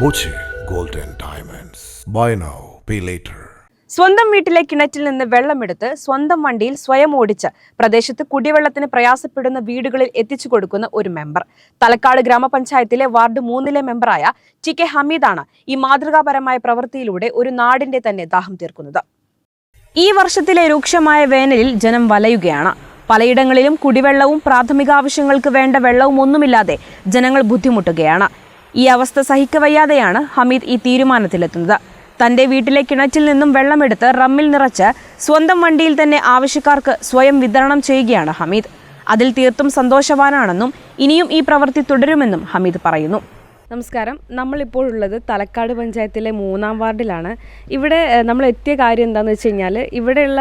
Boche golden diamonds buy now pay later സ്വന്തം വീട്ടിലെ കിണറ്റിൽ നിന്ന് വെള്ളമെടുത്ത് സ്വന്തം വണ്ടിയിൽ സ്വയം ഓടിച്ച് പ്രദേശത്ത് കുടിവെള്ളത്തിന് പ്രയാസപ്പെടുന്ന വീടുകളിൽ എത്തിച്ചു കൊടുക്കുന്ന ഒരു മെമ്പർ. തലക്കാട് ഗ്രാമപഞ്ചായത്തിലെ വാർഡ് മൂന്നിലെ മെമ്പറായ ടി കെ ഹമീദാണ് ഈ മാതൃകാപരമായ പ്രവൃത്തിയിലൂടെ ഒരു നാടിന്റെ തന്നെ ദാഹം തീർക്കുന്നത്. ഈ വർഷത്തിലെ രൂക്ഷമായ വേനലിൽ ജനം വലയുകയാണ്. പലയിടങ്ങളിലും കുടിവെള്ളവും പ്രാഥമിക ആവശ്യങ്ങൾക്ക് വേണ്ട വെള്ളവും ഒന്നുമില്ലാതെ ജനങ്ങൾ ബുദ്ധിമുട്ടുകയാണ്. ഈ അവസ്ഥ സഹിക്കവയ്യാതെയാണ് ഹമീദ് ഈ തീരുമാനത്തിലെത്തുന്നത്. തന്റെ വീട്ടിലെ കിണറ്റിൽ നിന്നും വെള്ളമെടുത്ത് റമ്മിൽ നിറച്ച് സ്വന്തം വണ്ടിയിൽ തന്നെ ആവശ്യക്കാർക്ക് സ്വയം വിതരണം ചെയ്യുകയാണ് ഹമീദ്. അതിൽ തീർത്തും സന്തോഷവാനാണെന്നും ഇനിയും ഈ പ്രവൃത്തി തുടരുമെന്നും ഹമീദ് പറയുന്നു. നമസ്കാരം. നമ്മളിപ്പോൾ ഉള്ളത് തലക്കാട് പഞ്ചായത്തിലെ മൂന്നാം വാർഡിലാണ്. ഇവിടെ നമ്മൾ എത്തിയ കാര്യം എന്താണെന്ന് വെച്ച് കഴിഞ്ഞാൽ ഇവിടെയുള്ള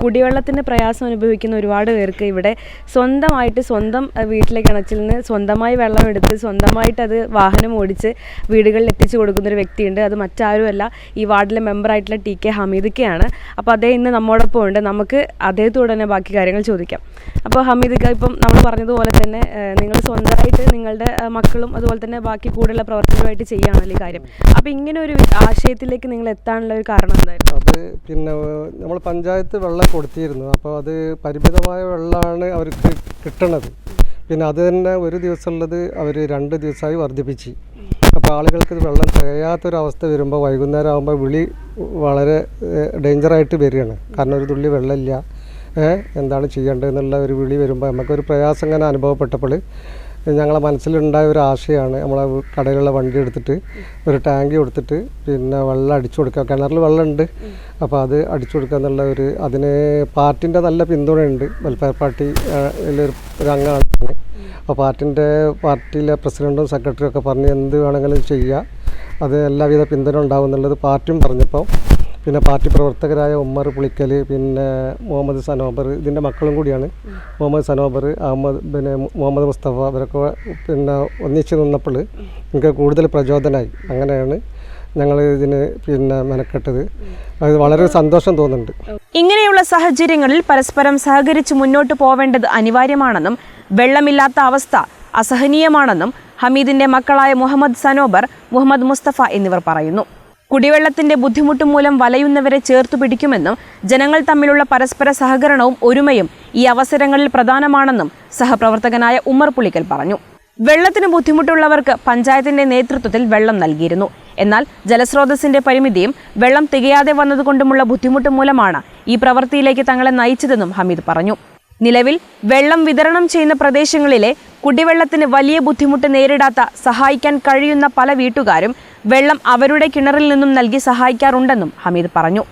കുടിവെള്ളത്തിന്റെ പ്രയാസം അനുഭവിക്കുന്ന ഒരുപാട് പേർക്ക് ഇവിടെ സ്വന്തമായിട്ട് സ്വന്തം വീട്ടിലെ കിണച്ചിൽ നിന്ന് സ്വന്തമായി വെള്ളം എടുത്ത് സ്വന്തമായിട്ട് അത് വാഹനം ഓടിച്ച് വീടുകളിൽ എത്തിച്ചു കൊടുക്കുന്ന ഒരു വ്യക്തിയുണ്ട്. അത് മറ്റാരുമല്ല. ഈ വാർഡിലെ മെമ്പറായിട്ടുള്ള ടി കെ ഹമീദിക്കയാണ്. അപ്പോൾ അതേ ഇന്ന് നമ്മോടൊപ്പം ഉണ്ട്. നമുക്ക് അദ്ദേഹത്തോട് തന്നെ ബാക്കി കാര്യങ്ങൾ ചോദിക്കാം. അപ്പോൾ ഹമീദക്ക ഇപ്പം നമ്മൾ പറഞ്ഞതുപോലെ തന്നെ നിങ്ങൾ സ്വന്തമായിട്ട് നിങ്ങളുടെ മക്കളും അതുപോലെ തന്നെ ബാക്കി കൂടെയുള്ള പ്രവർത്തനമായിട്ട് ചെയ്യുകയാണല്ലോ ഈ കാര്യം. അപ്പോൾ ഇങ്ങനെ ഒരു ആശയത്തിലേക്ക് നിങ്ങൾ എത്താനുള്ള ഒരു കാരണം എന്തായിരുന്നു? അത് പിന്നെ നമ്മൾ പഞ്ചായത്ത് വെള്ളം കൊടുത്തിരുന്നു. അപ്പോൾ അത് പരിമിതമായ വെള്ളമാണ് അവർക്ക് കിട്ടണത്. പിന്നെ അത് തന്നെ ഒരു ദിവസമുള്ളത് അവർ രണ്ട് ദിവസമായി വർദ്ധിപ്പിച്ച്. അപ്പോൾ ആളുകൾക്ക് വെള്ളം തികയാത്തൊരവസ്ഥ വരുമ്പോൾ വൈകുന്നേരം ആകുമ്പോൾ വിളി വളരെ ഡേഞ്ചറായിട്ട് വരികയാണ്. കാരണം ഒരു തുള്ളി വെള്ളമില്ല. എന്താണ് ചെയ്യേണ്ടത് എന്നുള്ള ഒരു വിളി വരുമ്പോൾ നമുക്കൊരു പ്രയാസം ഇങ്ങനെ അനുഭവപ്പെട്ടപ്പോൾ ഞങ്ങളെ മനസ്സിലുണ്ടായ ഒരു ആശയമാണ് നമ്മളെ കടയിലുള്ള വണ്ടി എടുത്തിട്ട് ഒരു ടാങ്ക് കൊടുത്തിട്ട് പിന്നെ വെള്ളം അടിച്ചു കൊടുക്കുക. കിണറിൽ വെള്ളമുണ്ട്. അപ്പോൾ അത് അടിച്ചു കൊടുക്കുക എന്നുള്ള ഒരു അതിന് പാർട്ടിന്റെ നല്ല പിന്തുണയുണ്ട്. വെൽഫെയർ പാർട്ടി ഒരു അംഗമാണ്. അപ്പോൾ പാർട്ടിന്റെ പാർട്ടിയിലെ പ്രസിഡന്റും സെക്രട്ടറിയും ഒക്കെ പറഞ്ഞ് എന്ത് വേണമെങ്കിലും ചെയ്യുക അത് എല്ലാവിധ പിന്തുണ ഉണ്ടാവും എന്നുള്ളത് പാർട്ടിയും പറഞ്ഞപ്പോൾ പിന്നെ പാർട്ടി പ്രവർത്തകരായ ഉമ്മർ പുളിക്കൽ പിന്നെ മുഹമ്മദ് സനോബർ ഇതിന്റെ മക്കളും കൂടിയാണ്. മുഹമ്മദ് സനോബർ അഹമ്മദ് പിന്നെ മുഹമ്മദ് മുസ്തഫ ഇവരൊക്കെ പിന്നെ ഒന്നിച്ച് നിന്നപ്പോൾ എനിക്ക് കൂടുതൽ പ്രചോദനമായി അങ്ങനെയാണ് ഞങ്ങൾ ഇതിന് പിന്നെ മെനക്കെട്ടത്. അത് വളരെ സന്തോഷം തോന്നുന്നുണ്ട്. ഇങ്ങനെയുള്ള സാഹചര്യങ്ങളിൽ പരസ്പരം സഹകരിച്ച് മുന്നോട്ട് പോവേണ്ടത് അനിവാര്യമാണെന്നും വെള്ളമില്ലാത്ത അവസ്ഥ അസഹനീയമാണെന്നും ഹമീദിന്റെ മക്കളായ മുഹമ്മദ് സനോബർ മുഹമ്മദ് മുസ്തഫ എന്നിവർ പറയുന്നു. കുടിവെള്ളത്തിന്റെ ബുദ്ധിമുട്ട് മൂലം വലയുന്നവരെ ചേർത്തു പിടിക്കുമെന്നും ജനങ്ങൾ തമ്മിലുള്ള പരസ്പര സഹകരണവും ഒരുമയും ഈ അവസരങ്ങളിൽ പ്രധാനമാണെന്നും സഹപ്രവർത്തകനായ ഉമ്മർ പുളിക്കൽ പറഞ്ഞു. വെള്ളത്തിന് ബുദ്ധിമുട്ടുള്ളവർക്ക് പഞ്ചായത്തിന്റെ നേതൃത്വത്തിൽ വെള്ളം നൽകിയിരുന്നു. എന്നാൽ ജലസ്രോതസ്സിന്റെ പരിമിതിയും വെള്ളം തികയാതെ വന്നതുകൊണ്ടുമുള്ള ബുദ്ധിമുട്ട് മൂലമാണ് ഈ പ്രവൃത്തിയിലേക്ക് തങ്ങളെ നയിച്ചതെന്നും ഹമീദ് പറഞ്ഞു. നിലവിൽ വെള്ളം വിതരണം ചെയ്യുന്ന പ്രദേശങ്ങളിലെ കുടിവെള്ളത്തിന് വലിയ ബുദ്ധിമുട്ട് നേരിടാത്ത സഹായിക്കാൻ കഴിയുന്ന പല വീട്ടുകാരും വെള്ളം അവരുടെ കിണറിൽ നിന്നും നൽകി സഹായിക്കാറുണ്ടെന്നും ഹമീദ് പറഞ്ഞു